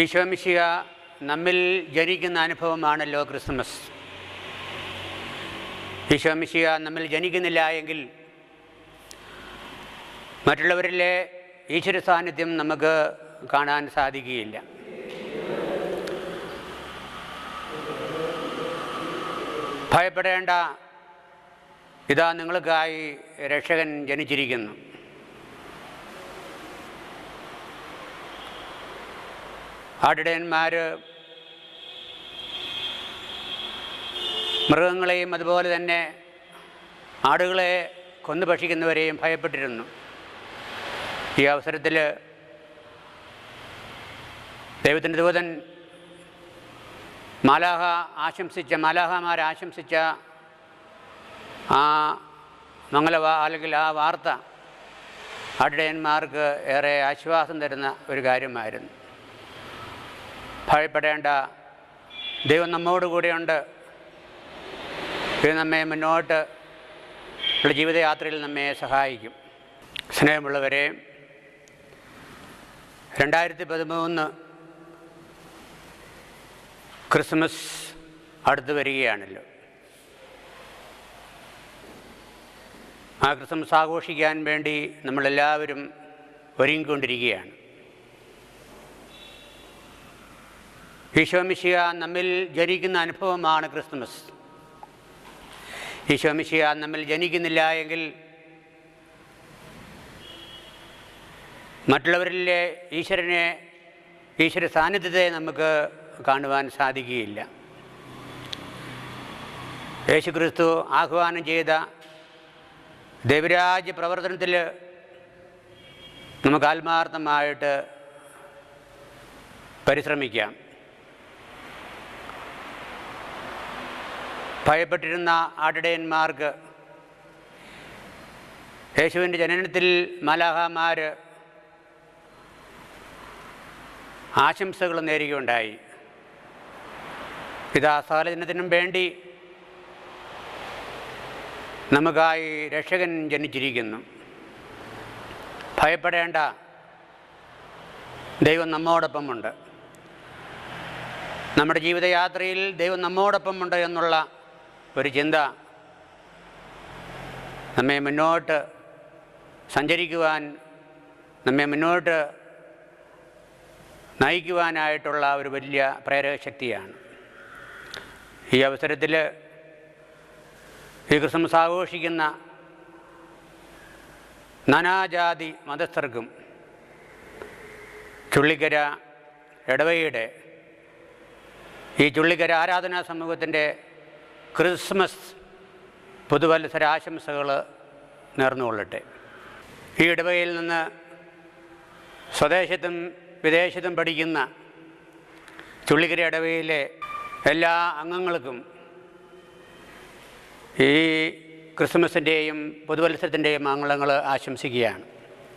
ഈശോമിശിക നമ്മിൽ ജനിക്കുന്ന അനുഭവമാണല്ലോ ക്രിസ്മസ്. ഈശോമിശിക നമ്മിൽ ജനിക്കുന്നില്ല എങ്കിൽ മറ്റുള്ളവരിലെ ഈശ്വര സാന്നിധ്യം നമുക്ക് കാണാൻ സാധിക്കുകയില്ല. ഭയപ്പെടേണ്ട ഇതാ നിങ്ങൾക്കായി രക്ഷകൻ ജനിച്ചിരിക്കുന്നു. ആട്ടിടയന്മാർ മൃഗങ്ങളെയും അതുപോലെ തന്നെ ആടുകളെ കൊന്നു ഭക്ഷിക്കുന്നവരെയും ഭയപ്പെട്ടിരുന്നു. ഈ അവസരത്തിൽ ദൈവത്തിന്റെ ദൂതൻ മാലാഹ ആശംസിച്ച മാലാഹമാർ ആശംസിച്ച ആ മംഗളവാ അല്ലെങ്കിൽ ആ വാർത്ത ആട്ടിടയന്മാർക്ക് ഏറെ ആശ്വാസം തരുന്ന ഒരു കാര്യമായിരുന്നു. ഭയപ്പെടേണ്ട. ദൈവം നമ്മോട് കൂടെയുണ്ട്. ഇത് നമ്മെ മുന്നോട്ട് ഉള്ള ജീവിതയാത്രയിൽ നമ്മെ സഹായിക്കും. സ്നേഹമുള്ളവരെ രണ്ടായിരത്തി പതിമൂന്ന് ക്രിസ്മസ് അടുത്ത് വരികയാണല്ലോ. ആ ക്രിസ്മസ് ആഘോഷിക്കാൻ വേണ്ടി നമ്മളെല്ലാവരും ഒരുങ്ങിക്കൊണ്ടിരിക്കുകയാണ്. ഈശോമിശിയ നമ്മിൽ ജനിക്കുന്ന അനുഭവമാണ് ക്രിസ്മസ് ഈശോമിശിയ നമ്മിൽ ജനിക്കുന്നില്ല എങ്കിൽ മറ്റുള്ളവരിലെ ഈശ്വരനെ ഈശ്വര സാന്നിധ്യത്തെ നമുക്ക് കാണുവാൻ സാധിക്കുകയില്ല. യേശുക്രിസ്തു ആഹ്വാനം ചെയ്ത ദൈവരാജ്യ പ്രവർത്തനത്തിൽ നമുക്ക് ആത്മാർത്ഥമായിട്ട് പരിശ്രമിക്കാം. ഭയപ്പെട്ടിരുന്ന ആട്ടിടയന്മാർക്ക് യേശുവിന്റെ ജനനത്തിൽ മലാഹമാർ ആശംസകൾ നേരുകയുണ്ടായി. ഇതാ സകലജനത്തിനും വേണ്ടി നമുക്കായി രക്ഷകൻ ജനിച്ചിരിക്കുന്നു. ഭയപ്പെടേണ്ട ദൈവം നമ്മോടൊപ്പമുണ്ട്. നമ്മുടെ ജീവിതയാത്രയിൽ ദൈവം നമ്മോടൊപ്പമുണ്ട് എന്നുള്ള ഒരു ചിന്ത. നമ്മെ മുന്നോട്ട് സഞ്ചരിക്കുവാൻ നമ്മെ മുന്നോട്ട് നയിക്കുവാനായിട്ടുള്ള ഒരു വലിയ പ്രേരകശക്തിയാണ്. ഈ അവസരത്തിൽ ഈ ക്രിസ്മസ് ആഘോഷിക്കുന്ന നാനാജാതി മതസ്ഥർക്കും ചുള്ളിക്കര ഇടവയുടെ ഈ ചുള്ളിക്കര ആരാധനാ സമൂഹത്തിന്റെ ക്രിസ്മസ് പുതുവത്സരാശംസകൾ നേർന്നുകൊള്ളട്ടെ. ഈ ഇടവയിൽ നിന്ന് സ്വദേശത്തും വിദേശത്തും പഠിക്കുന്ന ചുള്ളിക്കര ഇടവയിലെ എല്ലാ അംഗങ്ങൾക്കും ഈ ക്രിസ്മസിന്റെയും പുതുവത്സരത്തിന്റെയും മംഗളങ്ങൾ ആശംസിക്കുകയാണ്.